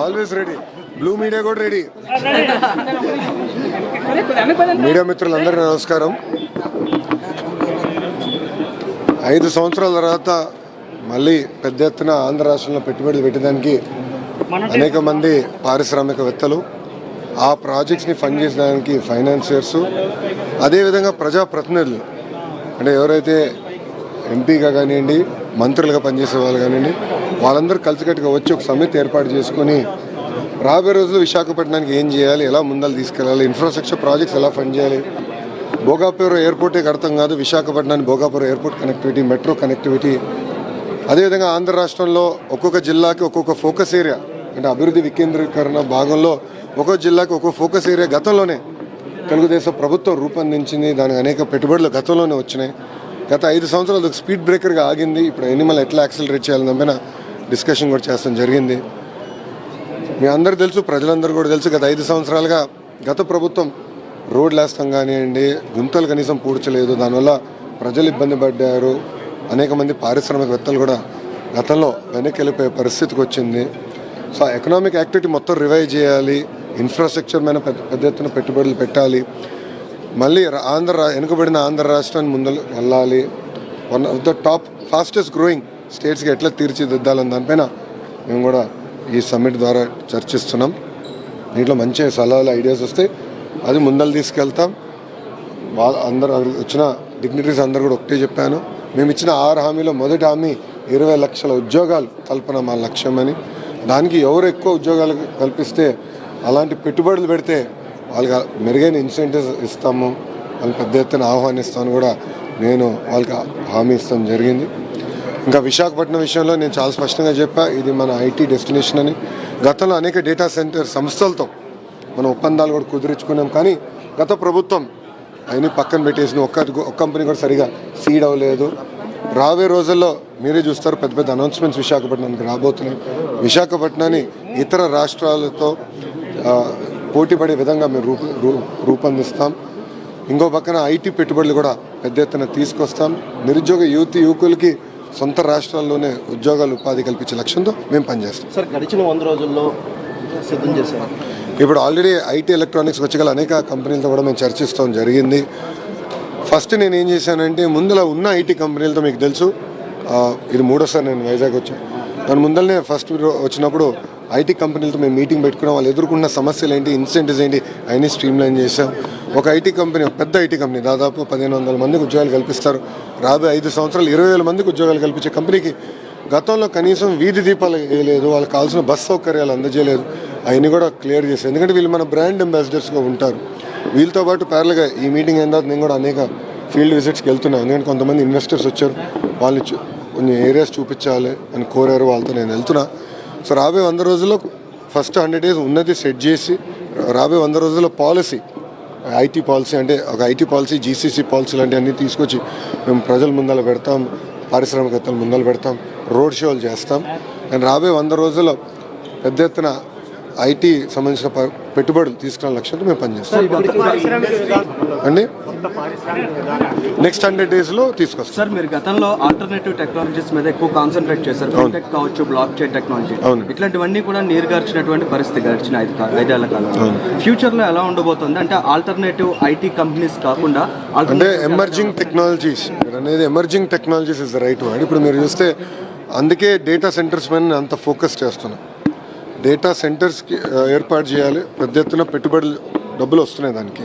Always ready blue media కూడా ready media మిత్రులందరికీ నమస్కారం. ఐదు సంవత్సరాల తర్వాత మళ్ళీ పెద్ద ఎత్తున ఆంధ్ర రాష్ట్రంలో పెట్టుబడులు పెట్టడానికి అనేక మంది పారిశ్రామికవేత్తలు ఆ ప్రాజెక్ట్స్ని ఫండ్ చేసడానికి ఫైనాన్సియర్స్ అదేవిధంగా ప్రజాప్రతినిధులు. అంటే ఎవరైతే ఎంపీగా కానివ్వండి మంత్రులుగా పనిచేసే వాళ్ళు కానివ్వండి వాళ్ళందరూ కలిసికట్టుగా వచ్చి ఒక సమితి ఏర్పాటు చేసుకొని రాబోయే రోజుల్లో విశాఖపట్నానికి ఏం చేయాలి ఎలా ముందలు తీసుకెళ్ళాలి ఇన్ఫ్రాస్ట్రక్చర్ ప్రాజెక్ట్స్ ఎలా ఫండ్ చేయాలి? భోగాపురం ఎయిర్పోర్టే అర్థం కాదు విశాఖపట్నానికి Bhogapuram airport connectivity metro connectivity అదేవిధంగా ఆంధ్ర రాష్ట్రంలో ఒక్కొక్క జిల్లాకి ఒక్కొక్క ఫోకస్ ఏరియా అంటే అభివృద్ధి వికేంద్రీకరణ భాగంలో ఒక్కొక్క జిల్లాకి ఒక్కొక్క ఫోకస్ ఏరియా గతంలోనే తెలుగుదేశం ప్రభుత్వం రూపొందించింది దానికి అనేక పెట్టుబడులు గతంలోనే వచ్చినాయి. గత ఐదు సంవత్సరాలు ఒక స్పీడ్ బ్రేకర్గా ఆగింది. ఇప్పుడు ఎనిమల్ ఎట్లా యాక్సిలరేట్ చేయాలని పైన డిస్కషన్ కూడా చేస్తాం జరిగింది. మీ అందరు తెలుసు ప్రజలందరూ కూడా తెలుసు గత ఐదు సంవత్సరాలుగా గత ప్రభుత్వం రోడ్లు వేస్తాం కానివ్వండి గుంతలు కనీసం పూడ్చలేదు. దానివల్ల ప్రజలు ఇబ్బంది పడ్డారు. అనేక మంది పారిశ్రామికవేత్తలు కూడా గతంలో వెనక్కి వెళ్ళిపోయే పరిస్థితికి వచ్చింది. సో ఎకనామిక్ యాక్టివిటీ మొత్తం రివైవ్ చేయాలి. ఇన్ఫ్రాస్ట్రక్చర్ మీద పెద్ద పెద్ద ఎత్తున పెట్టుబడులు పెట్టాలి. మళ్ళీ రా- ఆంధ్ర వెనుకబడిన ఆంధ్ర రాష్ట్రాన్ని ముందు వెళ్ళాలి. One of the top fastest growing స్టేట్స్కి ఎట్లా తీర్చిదిద్దాలని దానిపైన మేము కూడా ఈ సమ్మిట్ ద్వారా చర్చిస్తున్నాం. దీంట్లో మంచి సలహాలు ఐడియాస్ వస్తే అది ముందలు తీసుకెళ్తాం. వాళ్ళ అందరూ వచ్చిన డిగ్నిటరీస్ అందరూ కూడా ఒకటే చెప్పాను. మేము ఇచ్చిన ఆరు హామీలో మొదటి హామీ ఇరవై లక్షల ఉద్యోగాలు కల్పన మా లక్ష్యం అని దానికి ఎవరు ఎక్కువ ఉద్యోగాలు కల్పిస్తే అలాంటి పెట్టుబడులు పెడితే వాళ్ళకి మెరుగైన ఇన్సెంటివ్స్ ఇస్తాము వాళ్ళని పెద్ద ఎత్తున ఆహ్వానిస్తాను కూడా నేను వాళ్ళకి హామీ ఇస్తాం జరిగింది. ఇంకా విశాఖపట్నం విషయంలో నేను చాలా స్పష్టంగా చెప్పా ఇది మన ఐటీ డెస్టినేషన్ అని. గతంలో అనేక డేటా సెంటర్ సంస్థలతో మనం ఒప్పందాలు కూడా కుదిరించుకున్నాం కానీ గత ప్రభుత్వం అవన్నీ పక్కన పెట్టేసిన ఒక్క ఒక్క కంపెనీ కూడా సరిగా సీడ్ అవ్వలేదు. రాబోయే రోజుల్లో మీరే చూస్తారు పెద్ద పెద్ద అనౌన్స్మెంట్స్ విశాఖపట్నానికి రాబోతున్నాయి. విశాఖపట్నాన్ని ఇతర రాష్ట్రాలతో పోటీపడే విధంగా మేము రూపొందిస్తాం. ఇంకో పక్కన ఐటీ పెట్టుబడులు కూడా పెద్ద ఎత్తున తీసుకొస్తాం. నిరుద్యోగ యువతి యువకులకి సొంత రాష్ట్రాల్లోనే ఉద్యోగాలు ఉపాధి కల్పించే లక్ష్యంతో మేము పనిచేస్తాం. సార్ గడిచిన వంద రోజుల్లో సిద్ధం చేశారు? ఇప్పుడు ఆల్రెడీ ఐటీ ఎలక్ట్రానిక్స్ వచ్చి గల అనేక కంపెనీలతో కూడా మేము చర్చిస్తాం జరిగింది. ఫస్ట్ నేను ఏం చేశానంటే ముందర ఉన్న ఐటీ కంపెనీలతో మీకు తెలుసు. ఇది మూడోసారి నేను వైజాగ్ వచ్చాను. దాని ముందరనే ఫస్ట్ వచ్చినప్పుడు ఐటీ కంపెనీలతో మేము మీటింగ్ పెట్టుకున్నాం. వాళ్ళు ఎదుర్కొన్న సమస్యలు ఏంటి? ఇన్సెంటివ్స్ ఏంటి? అవన్నీ స్ట్రీమ్లైన్ చేసాం ఒక ఐటీ కంపెనీ ఒక పెద్ద ఐటీ కంపెనీ దాదాపు పదిహేను వందల మందికి ఉద్యోగాలు కల్పిస్తారు. రాబోయే ఐదు సంవత్సరాలు ఇరవై వేల మందికి ఉద్యోగాలు కల్పించే కంపెనీకి గతంలో కనీసం వీధి దీపాలు వేయలేదు. వాళ్ళకి కావాల్సిన బస్ సౌకర్యాలు అందజేయలేదు. అవన్నీ కూడా క్లియర్ చేశారు. ఎందుకంటే వీళ్ళు మన బ్రాండ్ అంబాసిడర్స్గా ఉంటారు. వీళ్ళతో పాటు ప్యారల్గా ఈ మీటింగ్ అయిన తర్వాత నేను కూడా అనేక ఫీల్డ్ విజిట్స్కి వెళ్తున్నాను. ఎందుకంటే కొంతమంది ఇన్వెస్టర్స్ వచ్చారు. వాళ్ళు కొన్ని ఏరియాస్ చూపించాలి అని కోరారు. వాళ్ళతో నేను వెళ్తున్నా. సో రాబోయే వంద రోజుల్లో ఫస్ట్ హండ్రెడ్ డేస్ ఉన్నది సెట్ చేసి రాబోయే వంద రోజుల్లో పాలసీ ఐటీ పాలసీ అంటే ఒక ఐటీ పాలసీ జీసీసీ పాలసీ లాంటి అన్నీ తీసుకొచ్చి మేము ప్రజల ముందర పెడతాం పారిశ్రామికవేత్తల ముందర పెడతాం రోడ్ షోలు చేస్తాం. అండ్ రాబోయే వంద రోజుల్లో పెద్ద ఎత్తున ఐటీ సంబంధించిన ప- పెట్టుబడులు తీసుకురాని లక్ష్యంతో మేము పనిచేస్తాం. అండి? నెక్స్ట్ హండ్రెడ్ డేస్లో తీసుకొస్తాం. సార్ మీరు గతంలో ఆల్టర్నేటివ్ టెక్నాలజీస్ మీద ఎక్కువ కాన్సన్ట్రేట్ చేశారు. ఫిన్టెక్ కావచ్చు బ్లాక్ చైన్ టెక్నాలజీ అవును. ఇట్లాంటివన్నీ కూడా నీరుగార్చినటువంటి పరిస్థితి గడిచిన ఐదు ఐదేళ్ళ కాలంలో. ఫ్యూచర్లో ఎలా ఉండబోతుంది? అంటే ఆల్టర్నేటివ్ ఐటీ కంపెనీస్ కాకుండా అంటే ఎమర్జింగ్ టెక్నాలజీస్ అనేది emerging technologies is the right word ఇప్పుడు మీరు చూస్తే అందుకే డేటా సెంటర్స్ నేను అంత ఫోకస్ చేస్తున్నాను డేటా సెంటర్స్కి ఏర్పాటు చేయాలి. పెద్ద ఎత్తున పెట్టుబడులు డబ్బులు వస్తున్నాయి దానికి.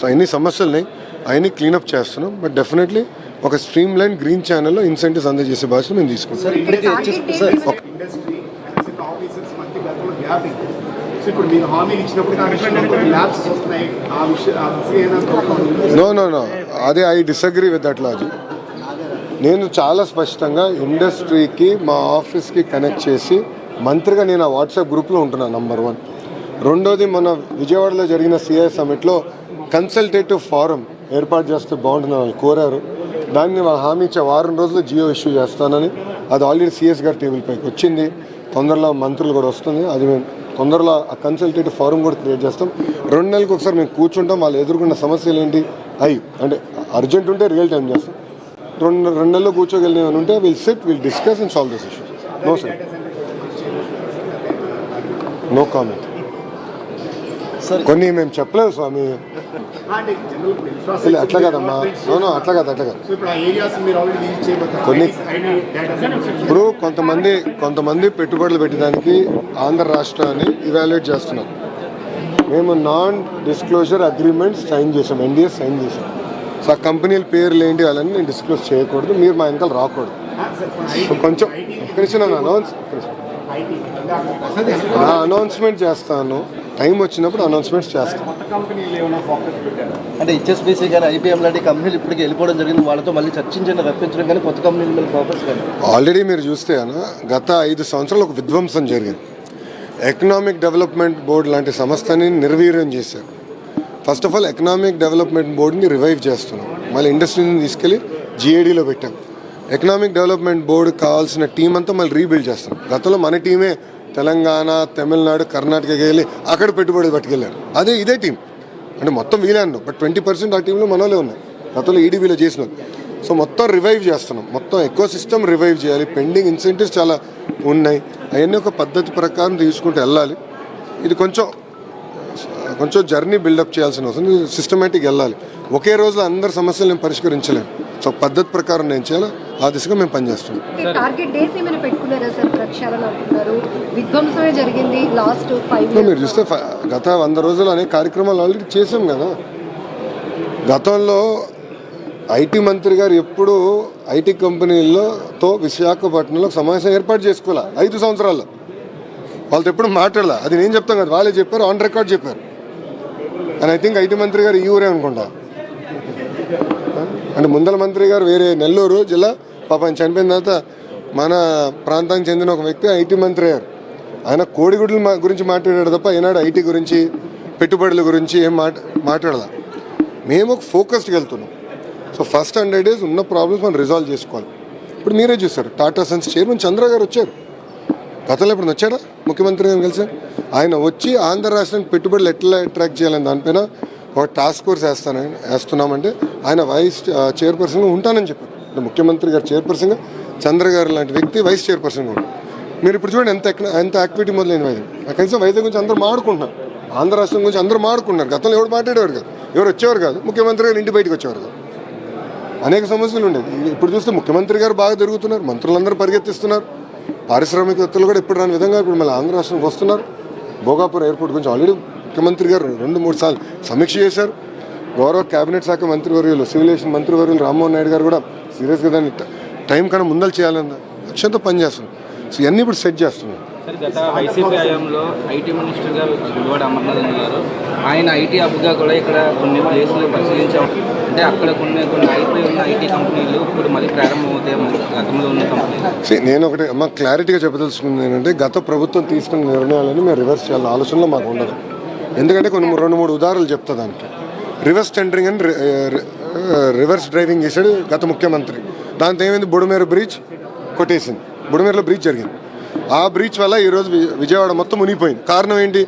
సో అన్ని సమస్యల్ని అవన్నీ క్లీనప్ చేస్తున్నాం. బట్ డెఫినెట్లీ ఒక స్ట్రీమ్ లైన్ గ్రీన్ ఛానల్లో ఇన్సెంటివ్స్ అందజేసే బాధ్యత మేము తీసుకుంటాం నో నో నో అదే I disagree with that logic నేను చాలా స్పష్టంగా ఇండస్ట్రీకి మా ఆఫీస్కి కనెక్ట్ చేసి మంత్రిగా నేను ఆ వాట్సాప్ గ్రూప్లో ఉంటున్నాను నంబర్ వన్ రెండోది మన విజయవాడలో జరిగిన సిఐ సమిట్లో కన్సల్టేటివ్ ఫారం ఏర్పాటు చేస్తే బాగుంటుంది వాళ్ళు కోరారు. దాన్ని వాళ్ళు హామీ ఇచ్చే వారం రోజులు జియో ఇష్యూ చేస్తానని అది ఆల్రెడీ సిఎస్ గారి టేబుల్ పైకి వచ్చింది. తొందరలో మంత్రులు కూడా వస్తుంది. అది మేము తొందరలో ఆ కన్సల్టేటివ్ ఫారం కూడా క్రియేట్ చేస్తాం. రెండు నెలలకు ఒకసారి మేము కూర్చుంటాం. వాళ్ళు ఎదుర్కొన్న సమస్యలు ఏంటి? అవి అంటే అర్జెంట్ ఉంటే రియల్ టైం చేస్తాం. రెండు రెండు నెలలు కూర్చోగలిగిన ఉంటే will sit will discuss and solve this issue no sir no comment కొన్ని మేము చెప్పలేదు స్వామి. ఇలా అట్లా కదమ్మా. నో అట్లా కాదు అట్లా కాదు. కొన్ని- ఇప్పుడు కొంతమంది కొంతమంది పెట్టుబడులు పెట్టడానికి ఆంధ్ర రాష్ట్రాన్ని ఇవాల్యుయేట్ చేస్తున్నాం మేము నాన్ డిస్క్లోజర్ అగ్రిమెంట్ సైన్ చేసాం ఎన్డీఎస్ సైన్ చేసాం. సో ఆ కంపెనీల పేర్లు ఏంటి అలాని నేను డిస్క్లోజ్ చేయకూడదు మీరు మా వెనకాల రాకూడదు. కొంచెం కృష్ణ అనౌన్స్ ఐటీ నా అనౌన్స్మెంట్ చేస్తాను. టైం వచ్చినప్పుడు అనౌన్స్మెంట్స్ చేస్తాను. కొత్త కంపెనీలు ఏమైనా ఫోకస్ పెట్టారు? అంటే హెచ్ఎస్బీసీ కానీ ఐబీఎం లాంటి కంపెనీలు ఇప్పటికి వెళ్ళిపోవడం జరిగింది. వాళ్ళతో మళ్ళీ చర్చించండి రప్పించడం కానీ కొత్త కంపెనీల మీద ఫోకస్ కానీ ఆల్రెడీ మీరు చూస్తే అన్న గత ఐదు సంవత్సరాలు ఒక విధ్వంసం జరిగింది. ఎకనామిక్ డెవలప్మెంట్ బోర్డు లాంటి సంస్థని నిర్వీర్యం చేశారు. First of all economic development బోర్డుని revive చేస్తున్నాం. మళ్ళీ ఇండస్ట్రీని తీసుకెళ్ళి జిఏడీలో పెట్టాం. ఎకనామిక్ డెవలప్మెంట్ బోర్డు కావాల్సిన టీం అంతా మళ్ళీ రీబిల్డ్ చేస్తాం గతంలో మన టీమే తెలంగాణ తమిళనాడు కర్ణాటకకి వెళ్ళి అక్కడ పెట్టుబడి పట్టుకెళ్ళారు. అదే ఇదే టీం అంటే మొత్తం వీలే అన్నాం బట్ ట్వంటీ పర్సెంట్ ఆ టీంలో మనోలే ఉన్నాయి గతంలో ఈడీబీలో చేసిన సో మొత్తం రివైవ్ చేస్తున్నాం. మొత్తం ఎక్కువ సిస్టమ్ రివైవ్ చేయాలి. పెండింగ్ ఇన్సెంటివ్స్ చాలా ఉన్నాయి. అవన్నీ ఒక పద్ధతి ప్రకారం తీసుకుంటూ వెళ్ళాలి. ఇది కొంచెం కొంచెం జర్నీ బిల్డప్ చేయాల్సిన అవసరం. సిస్టమేటిక్ వెళ్ళాలి. ఒకే రోజులో అందరి సమస్యలు నేను పరిష్కరించలేము సో పద్ధతి ప్రకారం నేను చేయాలి ఆ దిశగా మేము పనిచేస్తున్నాం మీరు చూస్తే గత వంద రోజులు అనే కార్యక్రమాలు ఆల్రెడీ చేసాం కదా. గతంలో ఐటీ మంత్రి గారు ఎప్పుడు ఐటీ కంపెనీలతో విశాఖపట్నంలో సమావేశం ఏర్పాటు చేసుకోలే ఐదు సంవత్సరాల్లో. వాళ్ళతో ఎప్పుడు మాట్లాడలే. అది నేను చెప్తాను కదా వాళ్ళే చెప్పారు ఆన్ రికార్డ్ చెప్పారు. అండ్ ఐ థింక్ ఐటీ మంత్రి గారు ఈ ఊరే అనుకుంటా. అంటే ముందల మంత్రి గారు వేరే నెల్లూరు జిల్లా పాపం చనిపోయిన తర్వాత మన ప్రాంతానికి చెందిన ఒక వ్యక్తి ఐటీ మంత్రి అయ్యారు. ఆయన కోడిగుడ్ల గురించి మాట్లాడాడు తప్ప ఈనాడు ఐటీ గురించి పెట్టుబడుల గురించి ఏం మాట మాట్లాడదా మేము ఒక ఫోకస్డ్కి వెళ్తున్నాం. సో ఫస్ట్ హండ్రెడ్ డేస్ ఉన్న ప్రాబ్లమ్స్ మనం రిజాల్వ్ చేసుకోవాలి. ఇప్పుడు మీరే చూస్తారు టాటా సన్స్ చైర్మన్ చంద్ర గారు వచ్చారు. గతంలో ఇప్పుడు వచ్చాడా? ముఖ్యమంత్రి గారిని కలిసి? ఆయన వచ్చి ఆంధ్ర రాష్ట్రానికి పెట్టుబడులు ఎట్లా అట్రాక్ట్ చేయాలని దానిపైన ఒక టాస్క్ ఫోర్స్ వేస్తానని వేస్తున్నామంటే ఆయన వైస్ చైర్పర్సన్గా uh, ఉంటానని చెప్పారు. అంటే ముఖ్యమంత్రి గారు చైర్పర్సన్గా చంద్ర గారు లాంటి వ్యక్తి వైస్ చైర్పర్సన్గా ఉంటారు. మీరు ఇప్పుడు చూడండి ఎంత ఎంత యాక్టివిటీ మొదలైన వైద్యం కనీసం వైద్యం గురించి అందరూ మాడుకుంటున్నారు. ఆంధ్ర రాష్ట్రం గురించి అందరూ మాడుకుంటున్నారు. గతంలో ఎవరు మాట్లాడేవారు కాదు. ఎవరు వచ్చేవారు కాదు. ముఖ్యమంత్రి గారు ఇంటి బయటకు వచ్చేవారు కాదు. అనేక సమస్యలు ఉండేవి. ఇప్పుడు చూస్తే ముఖ్యమంత్రి గారు బాగా తిరుగుతున్నారు. మంత్రులందరూ పరిగెత్తిస్తున్నారు. పారిశ్రామికవేత్తలు కూడా ఇప్పుడు రాని విధంగా ఇప్పుడు మళ్ళీ ఆంధ్ర రాష్ట్రానికి వస్తున్నారు. భోగాపురం ఎయిర్పోర్ట్ గురించి ఆల్రెడీ ముఖ్యమంత్రి గారు రెండు మూడు సార్లు సమీక్ష చేశారు. గౌరవ కేబినెట్ శాఖ మంత్రివర్యులు సివిలేషన్ మంత్రివర్యులు రామ్మోహన్ నాయుడు గారు కూడా సీరియస్గా దాన్ని ట- కన్నా ముందలు చేయాలన్న లక్ష్యంతో పనిచేస్తున్నారు. సో ఇవన్నీ ఇప్పుడు సెట్ చేస్తున్నాం సార్ గత వైసీపీ హయాంలో ఐటీ మినిస్టర్ గారు గుడివాడ అమర్నాథ్ గారు ఆయన ఐటీ హబ్గా కూడా ఇక్కడ కొన్ని ప్లేసులు పరిశీలించాం అంటే అక్కడ కొన్ని కొన్ని అయిపోయి ఉన్న ఐటీ కంపెనీలు ఇప్పుడు మళ్ళీ ప్రారంభమవుతాయి మరి గతంలో ఉన్న కంపెనీలు. See, నేను ఒకటి అమ్మ క్లారిటీగా చెప్పదలుచుకుంది ఏంటంటే గత ప్రభుత్వం తీసుకున్న నిర్ణయాలని మేము రివర్స్ చేయాలని ఆలోచనలో మాకు ఉండదు. ఎందుకంటే కొన్ని రెండు మూడు ఉదాహరణలు చెప్తా దానికి. రివర్స్ టెండరింగ్ అని రివర్స్ డ్రైవింగ్ చేశాడు గత ముఖ్యమంత్రి. దాంతో ఏమైంది? బుడమేరు బ్రిడ్జ్ కొట్టేసింది. బుడమేరులో బ్రిడ్జ్ జరిగింది. ఆ బ్రిడ్జ్ వల్ల ఈరోజు విజయవాడ మొత్తం మునిగిపోయింది. కారణం ఏంటి?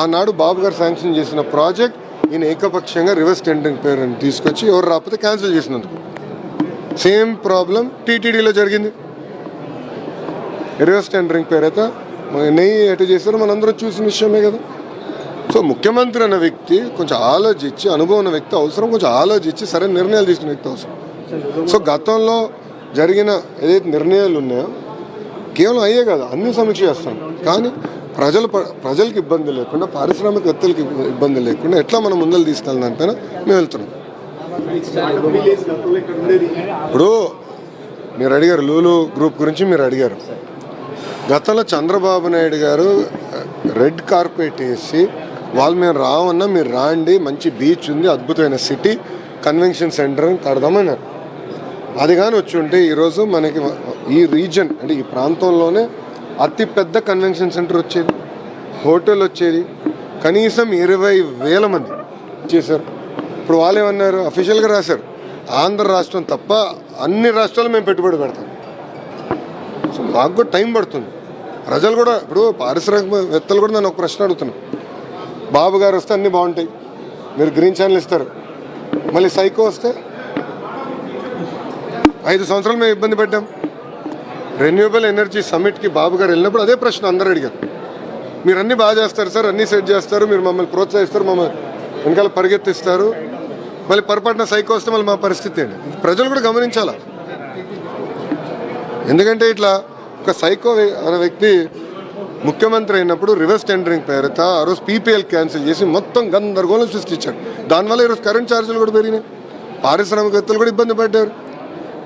ఆనాడు బాబు గారు శాంక్షన్ చేసిన ప్రాజెక్ట్ ఈయన ఏకపక్షంగా రివర్స్ టెండరింగ్ పేరుని తీసుకొచ్చి ఎవరు రాకపోతే క్యాన్సిల్ చేసినందుకు. సేమ్ ప్రాబ్లం టీటీడీలో జరిగింది. రివర్స్ టెండరింగ్ పేరైతే నెయ్యి ఎటు చేస్తారో మనందరం చూసిన విషయమే కదా. సో ముఖ్యమంత్రి అన్న వ్యక్తి కొంచెం ఆలోచించి అనుభవం ఉన్న వ్యక్తి అవసరం కొంచెం ఆలోచించి సరైన నిర్ణయాలు తీసుకునే వ్యక్తి అవసరం. సో గతంలో జరిగిన ఏదైతే నిర్ణయాలు ఉన్నాయో కేవలం అయ్యే కాదు అన్ని సమీక్ష చేస్తాం. కానీ ప్రజలు ప- ప్రజలకు ఇబ్బంది లేకుండా పారిశ్రామికవేత్తలకు ఇబ్బంది లేకుండా ఎట్లా మనం ముందలు తీసుకెళ్ళిన మేము వెళ్తున్నాం. ఇప్పుడు మీరు అడిగారు లూలు గ్రూప్ గురించి మీరు అడిగారు. గతంలో చంద్రబాబు నాయుడు గారు రెడ్ కార్పెట్ వేసి వాళ్ళు మేము రావన్నా మీరు రాండి మంచి బీచ్ ఉంది అద్భుతమైన సిటీ కన్వెన్షన్ సెంటర్ అని కడదామన్నారు అది కానీ వచ్చి ఉంటే ఈరోజు మనకి ఈ రీజన్ అంటే ఈ ప్రాంతంలోనే అతి పెద్ద కన్వెన్షన్ సెంటర్ వచ్చేది హోటల్ వచ్చేది కనీసం ఇరవై వేల మంది చేశారు. ఇప్పుడు వాళ్ళు ఏమన్నారు? అఫీషియల్గా రాశారు. ఆంధ్ర రాష్ట్రం తప్ప అన్ని రాష్ట్రాలు మేము పెట్టుబడి పెడతాం. సో మాకు కూడా టైం పడుతుంది. ప్రజలు కూడా ఇప్పుడు పారిశ్రామికవేత్తలు కూడా నన్ను ఒక ప్రశ్న అడుగుతున్నాను బాబు గారు వస్తే అన్నీ బాగుంటాయి. మీరు గ్రీన్ ఛానల్ ఇస్తారు. మళ్ళీ సైకో వస్తే ఐదు సంవత్సరాలు మేము ఇబ్బంది పెట్టాం రెన్యూబుల్ ఎనర్జీ సమ్మిట్కి బాబు గారు వెళ్ళినప్పుడు అదే ప్రశ్న అందరూ అడిగారు. మీరు అన్నీ బాగా చేస్తారు సార్ అన్నీ సెట్ చేస్తారు మీరు మమ్మల్ని ప్రోత్సహిస్తారు మమ్మల్ని వెనకాల పరిగెత్తిస్తారు. మళ్ళీ పొరపాటున సైకో వస్తే మళ్ళీ మా పరిస్థితి ఏంటి? ప్రజలు కూడా గమనించాలా? ఎందుకంటే ఇట్లా ఒక సైకో అనే వ్యక్తి ముఖ్యమంత్రి అయినప్పుడు రివర్స్ టెండరింగ్ పేరుతో ఆ రోజు పీపీఎల్ క్యాన్సిల్ చేసి మొత్తం గందరగోళం సృష్టించాడు దానివల్ల ఈరోజు కరెంట్ ఛార్జీలు కూడా పెరిగినాయి. పారిశ్రామికవేత్తలు కూడా ఇబ్బంది పడ్డారు.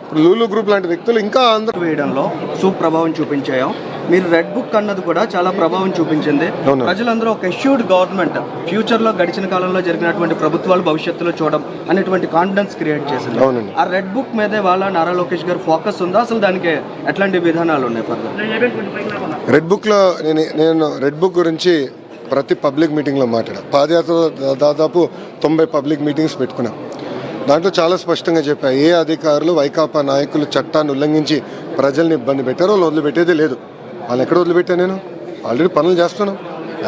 ఇప్పుడు లూలు గ్రూప్ లాంటి వ్యక్తులు ఇంకా ఆంధ్ర వేయడంలో సుప్రభావం చూపించాయో మీరు రెడ్ బుక్ అన్నది కూడా చాలా ప్రభావం చూపించింది. ప్రజలందరూ ఒక ఎష్యూర్డ్ గవర్నమెంట్ ఫ్యూచర్లో గడిచిన కాలంలో జరిగినటువంటి ప్రభుత్వాలు భవిష్యత్తులో చూడడం అనేటువంటి కాన్ఫిడెన్స్ క్రియేట్ చేసింది. ఆ రెడ్ బుక్ మీదే వాళ్ళ నారా లోకేష్ గారు ఫోకస్ ఉందా? అసలు దానికి ఎట్లాంటి విధానాలు ఉన్నాయి రెడ్ బుక్లో నేను నేను రెడ్ బుక్ గురించి ప్రతి పబ్లిక్ మీటింగ్లో మాట్లాడా. పాదయాత్ర దాదాపు తొంభై పబ్లిక్ మీటింగ్స్ పెట్టుకున్నా. దాంట్లో చాలా స్పష్టంగా చెప్పా ఏ అధికారులు వైకాపా నాయకులు చట్టాన్ని ఉల్లంఘించి ప్రజల్ని ఇబ్బంది పెట్టారో వాళ్ళు వదిలిపెట్టేదే లేదు. వాళ్ళు ఎక్కడ వదిలిపెట్టా నేను? ఆల్రెడీ పనులు చేస్తున్నాం.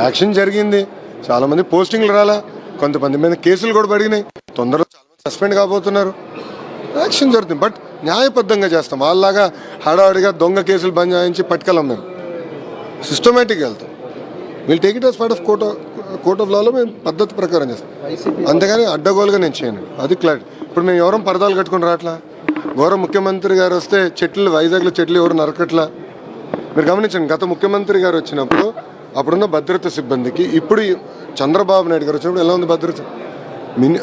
యాక్షన్ జరిగింది. చాలామంది పోస్టింగ్లు రాలా. కొంతమంది మీద కేసులు కూడా పడినాయి. తొందరలో చాలామంది సస్పెండ్ కాబోతున్నారు. యాక్షన్ జరుగుతుంది. బట్ న్యాయబద్ధంగా చేస్తాం. వాళ్ళలాగా హడావిడిగా దొంగ కేసులు బంద్ పట్టుకెళ్ళాం మేము. సిస్టమేటిక్గా వెళ్తాం. వీళ్ళు take it as part of court court of లాలో మేము పద్ధతి ప్రకారం చేస్తాం. అంతేగాని అడ్డగోలుగా నేను చేయను. అది క్లారిటీ ఇప్పుడు మేము ఎవరం పరదాలు కట్టుకుని రావట్లా గౌరవ ముఖ్యమంత్రి గారు వస్తే చెట్లు వైజాగ్లో చెట్లు ఎవరు నరకట్లా? మీరు గమనించండి గత ముఖ్యమంత్రి గారు వచ్చినప్పుడు అప్పుడున్న భద్రత సిబ్బందికి ఇప్పుడు ఈ చంద్రబాబు నాయుడు గారు వచ్చినప్పుడు ఎలా ఉంది భద్రత? మిని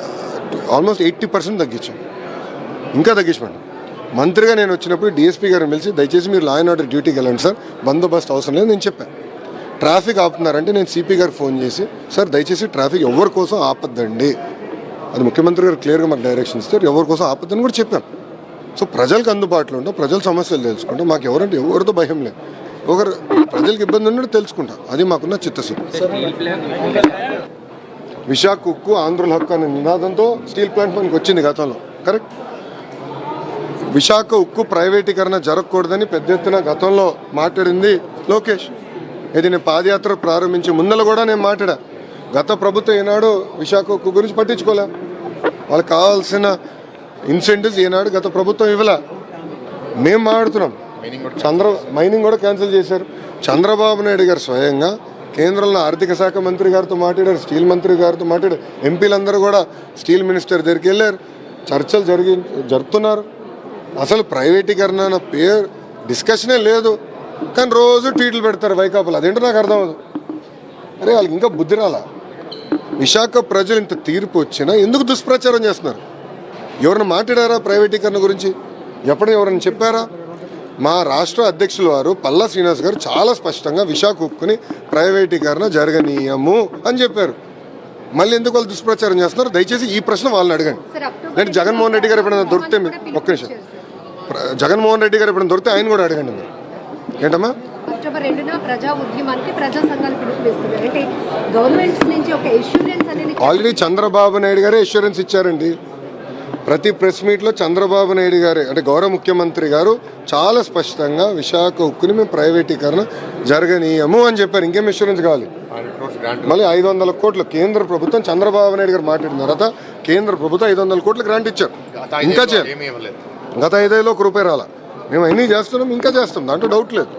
ఆల్మోస్ట్ ఎయిటీ పర్సెంట్ తగ్గించాం. ఇంకా తగ్గించమండి. మంత్రిగా నేను వచ్చినప్పుడు డిఎస్పీ గారిని పిలిచి దయచేసి మీరు లా అండ్ ఆర్డర్ డ్యూటీకి వెళ్ళండి సార్ బందోబస్తు అవసరం లేదు నేను చెప్పాను ట్రాఫిక్ ఆపుతున్నారంటే నేను సిపి గారికి ఫోన్ చేసి సార్ దయచేసి ట్రాఫిక్ ఎవరి కోసం ఆపద్దండి? అది ముఖ్యమంత్రి గారు క్లియర్గా మాకు డైరెక్షన్ ఇస్తారు ఎవరి కోసం ఆపద్దని కూడా చెప్పాను సో ప్రజలకు అందుబాటులో ఉంటాం ప్రజల సమస్యలు తెలుసుకుంటాం మాకు ఎవరంటే ఎవరితో భయం లేదు. ఒకరు ప్రజలకు ఇబ్బంది ఉన్నట్టు తెలుసుకుంటాం. అది మాకున్న చిత్తశుద్ధి. విశాఖ ఉక్కు ఆంధ్రుల హక్కు అనే నినాదంతో స్టీల్ ప్లాంట్ మనకి వచ్చింది గతంలో. కరెక్ట్ విశాఖ ఉక్కు ప్రైవేటీకరణ జరగకూడదని పెద్ద ఎత్తున గతంలో మాట్లాడింది లోకేష్. ఇది నేను పాదయాత్ర ప్రారంభించి ముందల కూడా నేను మాట్లాడా. గత ప్రభుత్వం ఈనాడు విశాఖ ఉక్కు గురించి పట్టించుకోలే. వాళ్ళకి కావాల్సిన ఇన్సెంటివ్స్ ఈనాడు గత ప్రభుత్వం ఇవ్వలే. మేము మాట్లాడుతున్నాం. చంద్ర మైనింగ్ కూడా క్యాన్సిల్ చేశారు. చంద్రబాబు నాయుడు గారు స్వయంగా కేంద్రంలో ఆర్థిక శాఖ మంత్రి గారితో మాట్లాడారు స్టీల్ మంత్రి గారితో మాట్లాడారు. ఎంపీలందరూ కూడా స్టీల్ మినిస్టర్ దగ్గరికి వెళ్ళారు. చర్చలు జరిగి జరుపుతున్నారు. అసలు ప్రైవేటీకరణ అన్న పేరు డిస్కషనే లేదు. కానీ రోజు ట్వీట్లు పెడతారు వైకాపాలు. అదేంటో నాకు అర్థం అవ్వదు. అరే వాళ్ళకి ఇంకా బుద్ధి రాలా? విశాఖ ప్రజలు ఇంత తీర్పు వచ్చినా ఎందుకు దుష్ప్రచారం చేస్తున్నారు? ఎవరైనా మాట్లాడారా ప్రైవేటీకరణ గురించి? ఎప్పుడు ఎవరైనా చెప్పారా? మా రాష్ట్ర అధ్యక్షుల వారు పల్లా శ్రీనివాస్ గారు చాలా స్పష్టంగా విశాఖ ఉక్కుని ప్రైవేటీకరణ జరగనీయము అని చెప్పారు. మళ్ళీ ఎందుకు వాళ్ళు దుష్ప్రచారం చేస్తున్నారు? దయచేసి ఈ ప్రశ్న వాళ్ళని అడగండి. లేదంటే జగన్మోహన్ రెడ్డి గారు ఎప్పుడైనా దొరికితే ఒక్క నిమిషం. జగన్మోహన్ రెడ్డి గారు ఎప్పుడైనా దొరికితే ఆయన కూడా అడగండి మీరు ఏంటమ్మా? అక్టోబర్ రెండున ప్రజా ఉద్యమానికి ప్రజా సంఘాలు పిలుపునిస్తున్నారు అంటే గవర్నమెంట్స్ నుంచి ఒక ఇన్సూరెన్స్ అనేది ఆల్రెడీ చంద్రబాబు నాయుడు గారే అష్యూరెన్స్ ఇచ్చారండి. ప్రతి ప్రెస్ మీట్లో చంద్రబాబు నాయుడు గారే అంటే గౌరవ ముఖ్యమంత్రి గారు చాలా స్పష్టంగా విశాఖ ఉక్కుని మేము ప్రైవేటీకరణ జరగనీయము అని చెప్పారు. ఇంకేం అష్యూరెన్స్ కావాలి? మళ్ళీ ఐదు వందల కోట్లు కేంద్ర ప్రభుత్వం చంద్రబాబు నాయుడు గారు మాట్లాడిన తర్వాత కేంద్ర ప్రభుత్వం ఐదు వందల కోట్లు గ్రాంట్ ఇచ్చారు. ఇంకా చేయాలి. గత ఐదేళ్ళు ఒక రూపాయి రాలా. మేము అన్నీ చేస్తున్నాం ఇంకా చేస్తాం దాంట్లో డౌట్ లేదు.